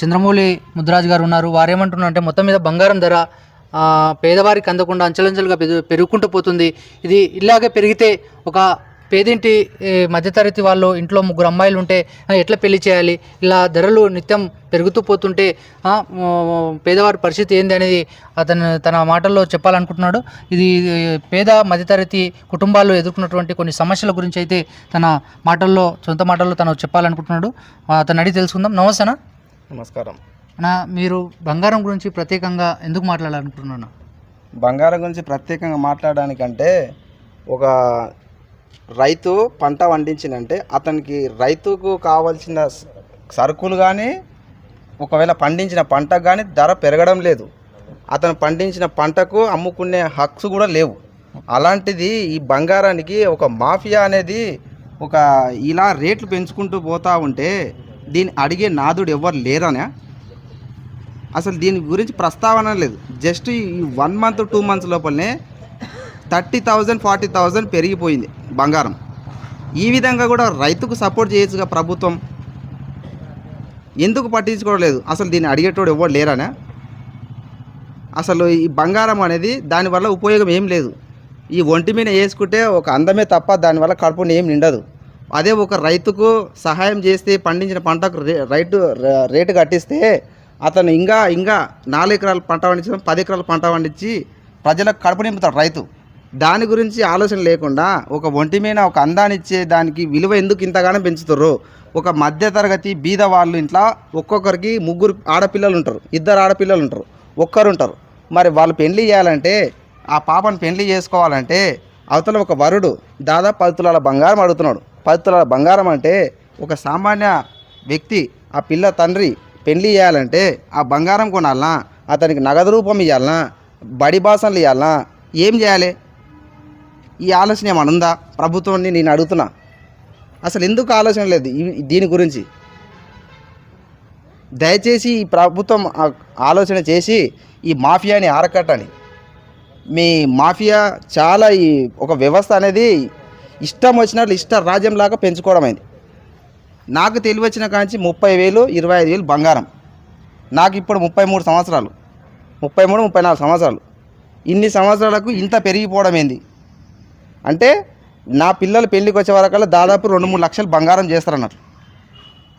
చంద్రమౌళి ముద్రాజ్ గారు ఉన్నారు. వారు ఏమంటున్నారు అంటే మొత్తం మీద బంగారం ధర పేదవారికి అందకుండా అంచెలంచెలుగా పెరుగు పెరుగుకుంటూ పోతుంది. ఇది ఇలాగే పెరిగితే ఒక పేదింటి మధ్యతరగతి వాళ్ళు ఇంట్లో ముగ్గురు అమ్మాయిలు ఉంటే ఎట్లా పెళ్ళి చేయాలి? ఇలా ధరలు నిత్యం పెరుగుతూ పోతుంటే పేదవారి పరిస్థితి ఏంది అనేది అతను తన మాటల్లో చెప్పాలనుకుంటున్నాడు. ఇది పేద మధ్యతరగతి కుటుంబాల్లో ఎదుర్కొన్నటువంటి కొన్ని సమస్యల గురించి అయితే తన మాటల్లో సొంత మాటల్లో తను చెప్పాలనుకుంటున్నాడు. అతను అడిగి తెలుసుకుందాం. నమస్తేనా నమస్కారం. అన్న మీరు బంగారం గురించి ప్రత్యేకంగా ఎందుకు మాట్లాడాలనుకుంటున్నాను బంగారం గురించి ప్రత్యేకంగా మాట్లాడడానికంటే ఒక రైతు పంట పండించినంటే అతనికి రైతుకు కావాల్సిన సరుకులు కానీ ఒకవేళ పండించిన పంటకు కానీ ధర పెరగడం లేదు. అతను పండించిన పంటకు అమ్ముకునే హక్స్ కూడా లేవు. అలాంటిది ఈ బంగారానికి ఒక మాఫియా అనేది ఒక ఇలా రేట్లు పెంచుకుంటూ పోతా ఉంటే దీన్ని అడిగే నాదుడు ఎవరు లేరనే? అసలు దీని గురించి ప్రస్తావన లేదు. జస్ట్ ఈ వన్ మంత్ టూ మంత్స్ లోపలనే థర్టీ థౌజండ్ ఫార్టీ థౌజండ్ పెరిగిపోయింది బంగారం. ఈ విధంగా కూడా రైతుకు సపోర్ట్ చేయొచ్చుగా ప్రభుత్వం? ఎందుకు పట్టించుకోవడం లేదు అసలు దీన్ని అడిగేటోడు ఎవరు లేరానా? అసలు ఈ బంగారం అనేది దానివల్ల ఉపయోగం ఏం లేదు. ఈ ఒంటి మీద వేసుకుంటే ఒక అందమే తప్ప దానివల్ల కడుపుని ఏం నిండదు. అదే ఒక రైతుకు సహాయం చేస్తే పండించిన పంటకు రైటు రైతు రేటు కట్టిస్తే అతను ఇంకా ఇంకా నాలుగు ఎకరాల పంట పండించడం పది ఎకరాల పంట పండించి ప్రజలకు కడుపు నింపుతాడు రైతు. దాని గురించి ఆలోచన లేకుండా ఒక ఒంటి మీద ఒక అందాన్ని ఇచ్చే దానికి విలువ ఎందుకు ఇంతగానో పెంచుతారు ఒక మధ్యతరగతి బీద వాళ్ళు ఇంట్లో ఒక్కొక్కరికి ముగ్గురు ఆడపిల్లలు ఉంటారు ఇద్దరు ఆడపిల్లలు ఉంటారు ఒక్కరు ఉంటారు. మరి వాళ్ళు పెళ్ళి చేయాలంటే ఆ పాపను పెళ్ళి చేసుకోవాలంటే అవతల ఒక వరుడు దాదాపు పది తులాల బంగారం అడుగుతున్నాడు. పది తులాల బంగారం అంటే ఒక సామాన్య వ్యక్తి ఆ పిల్ల తండ్రి పెళ్ళి చేయాలంటే ఆ బంగారం కొనాలనా? అతనికి నగదు రూపం ఇవ్వాలనా బడి భాషలు ఇవ్వాలనా ఏం చేయాలి? ఈ ఆలోచన ఏమైనా ఉందా? ప్రభుత్వాన్ని నేను అడుగుతున్నా. అసలు ఎందుకు ఆలోచన లేదు దీని గురించి? దయచేసి ఈ ప్రభుత్వం ఆలోచన చేసి ఈ మాఫియాని ఆరకట్టని మీ మాఫియా చాలా ఈ ఒక వ్యవస్థ అనేది ఇష్టం వచ్చినట్లు ఇష్ట రాజ్యంలాగా పెంచుకోవడం అయింది నాకు తెలివి వచ్చిన కాంచి ముప్పై వేలు ఇరవై ఐదు వేలు బంగారం. నాకు ఇప్పుడు ముప్పై మూడు సంవత్సరాలు. ముప్పై మూడు ముప్పై నాలుగు సంవత్సరాలు. ఇన్ని సంవత్సరాలకు ఇంత పెరిగిపోవడం ఏంది? అంటే నా పిల్లలు పెళ్ళికి వచ్చే వరకల్లా దాదాపు రెండు మూడు లక్షలు బంగారం చేస్తారన్నట్టు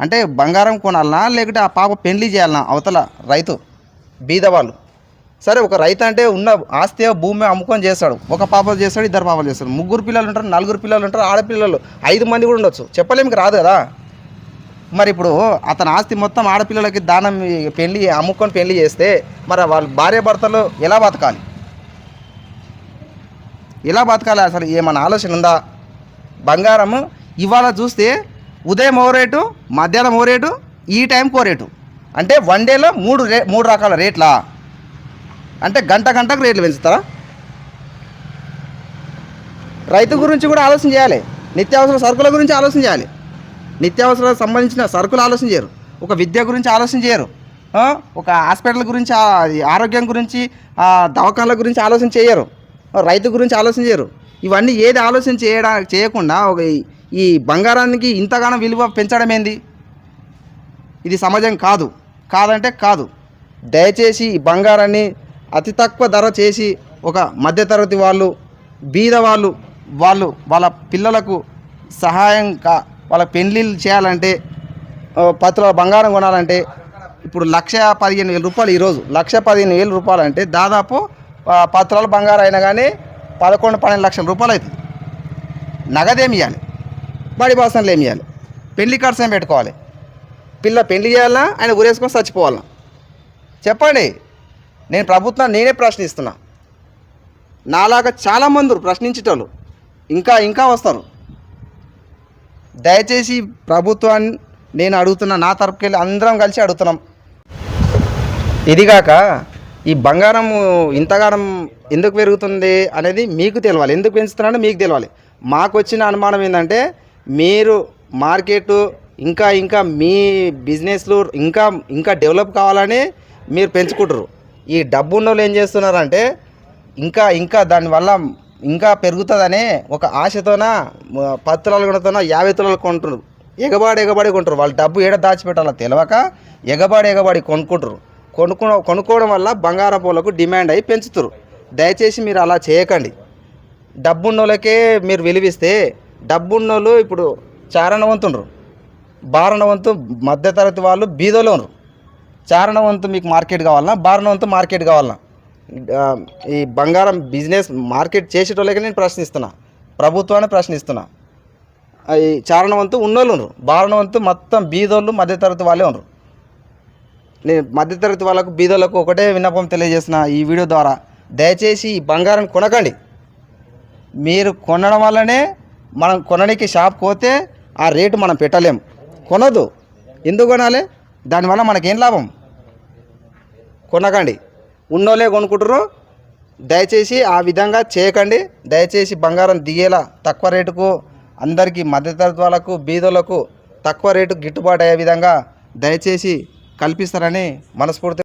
అంటే బంగారం కొనాలనా లేకుంటే ఆ పాప పెళ్ళి చేయాలనా అవతల రైతు బీదవాళ్ళు? సరే ఒక రైతు అంటే ఉన్న ఆస్తి భూమి అమ్ముకొని చేస్తాడు. ఒక పాప చేస్తాడు ఇద్దరు పాపలు చేస్తాడు. ముగ్గురు పిల్లలు ఉంటారు నలుగురు పిల్లలు ఉంటారు ఆడపిల్లలు ఐదు మంది కూడా ఉండొచ్చు. చెప్పలేమికి రాదు కదా? మరి ఇప్పుడు అతని ఆస్తి మొత్తం ఆడపిల్లలకి దానం పెళ్ళి అమ్ముకొని పెళ్ళి చేస్తే మరి వాళ్ళ భార్య భర్తలు ఎలా బతకాలి? ఎలా బతకాలి అసలు? ఏమైనా ఆలోచన ఉందా? బంగారము ఇవాళ చూస్తే ఉదయం ఓ రేటు మధ్యాహ్నం ఓ రేటు ఈ టైంకి ఓ రేటు. అంటే వన్ డేలో మూడు రే మూడు రకాల రేట్లా? అంటే గంట గంటకు రేట్లు పెంచుతారా? రైతు గురించి కూడా ఆలోచన చేయాలి. నిత్యావసర సరుకుల గురించి ఆలోచన చేయాలి. నిత్యావసరాలకు సంబంధించిన సరుకులు ఆలోచన చేయరు. ఒక విద్య గురించి ఆలోచన చేయరు. ఒక హాస్పిటల్ గురించి ఆరోగ్యం గురించి ఆ, దవాఖానల గురించి ఆలోచన చేయరు. రైతు గురించి ఆలోచన చేయరు. ఇవన్నీ ఏది ఆలోచన చేయడా చేయకుండా ఒక ఈ- ఈ బంగారానికి ఇంతగానో విలువ పెంచడం ఏంది? ఇది సమాజం కాదు. కాదంటే కాదు. దయచేసి ఈ బంగారాన్ని అతి తక్కువ ధర చేసి ఒక మధ్యతరగతి వాళ్ళు బీద వాళ్ళు వాళ్ళు వాళ్ళ పిల్లలకు సహాయం కా వాళ్ళ పెళ్ళిళ్ళు చేయాలంటే పత్రుల బంగారం కొనాలంటే ఇప్పుడు లక్ష పదిహేను వేల రూపాయలు ఈరోజు లక్ష పదిహేను వేల రూపాయలు అంటే దాదాపు పత్రాలు బంగారం అయినా కానీ పదకొండు పన్నెండు లక్షల రూపాయలు అవుతుంది నగదేమి ఇవ్వాలి బడి బాసనలు ఏమి ఇవ్వాలి పెళ్ళి ఖర్చు ఏం పెట్టుకోవాలి. పిల్ల పెళ్ళి చేయాలా ఆయన ఊరేసుకొని చచ్చిపోవాలా చెప్పండి. నేను ప్రభుత్వం నేనే ప్రశ్నిస్తున్నా. నాలాగా చాలామంది ప్రశ్నించేటోళ్ళు ఇంకా ఇంకా వస్తారు. దయచేసి ప్రభుత్వాన్ని నేను అడుగుతున్నా నా తరపుకెళ్ళి అందరం కలిసి అడుగుతున్నాం. ఇదిగాక ఈ బంగారం ఇంతగానం ఎందుకు పెరుగుతుంది అనేది మీకు తెలవాలి. ఎందుకు పెంచుతున్నారో మీకు తెలవాలి. మాకు వచ్చిన అనుమానం ఏంటంటే మీరు మార్కెట్ ఇంకా ఇంకా మీ బిజినెస్లు ఇంకా ఇంకా డెవలప్ కావాలని మీరు పెంచుకుంటారు ఈ డబ్బు ఏం చేస్తున్నారంటే ఇంకా ఇంకా దానివల్ల ఇంకా పెరుగుతుందనే ఒక ఆశతోన పత్రాలు పది తులాలు కొనతోన యాభై తులాలు కొంటున్నారు. ఎగబాడి ఎగబాడి కొంటారు వాళ్ళు డబ్బు ఏడ దాచిపెట్టాలో తెలియక ఎగబాడి ఎగబాడి కొనుక్కుంటారు కొనుక్కో కొనుక్కోవడం వల్ల బంగారం పూలకు డిమాండ్ అయి పెంచుతారు. దయచేసి మీరు అలా చేయకండి. డబ్బున్నోళ్ళకే మీరు విలువిస్తే డబ్బున్నోళ్ళు ఇప్పుడు చారణవంతుండ్రు బారణవంతు మధ్యతరగతి వాళ్ళు బీదలో ఉన్నారు. చారణవంతు మీకు మార్కెట్ కావాలన్నా బారణవంతు మార్కెట్ కావాలన్నా ఈ బంగారం బిజినెస్ మార్కెట్ చేసేటోళ్ళకి నేను ప్రశ్నిస్తున్నా. ప్రభుత్వాన్ని ప్రశ్నిస్తున్నా. ఈ చారణవంతు ఉన్నోళ్ళు ఉన్నారు. బారణవంతు మొత్తం బీదోళ్ళు మధ్యతరగతి వాళ్ళే ఉన్నారు. నేను మధ్యతరగతి వాళ్ళకు బీదోళ్ళకు ఒకటే విన్నపం తెలియజేసిన ఈ వీడియో ద్వారా. దయచేసి ఈ బంగారం కొనకండి. మీరు కొనడం వల్లనే మనం కొనడానికి షాప్ పోతే ఆ రేటు మనం పెట్టలేము కొనదు ఎందుకు కొనాలి? దానివల్ల మనకేం లాభం? కొనకండి. ఉన్నోలే కొనుక్కుంటారు దయచేసి ఆ విధంగా చేయకండి. దయచేసి బంగారం దిగేలా తక్కువ రేటుకు అందరికీ మధ్యతరగతి వాళ్ళకు తక్కువ రేటు గిట్టుబాటు అయ్యే విధంగా దయచేసి కల్పిస్తారని మనస్ఫూర్తి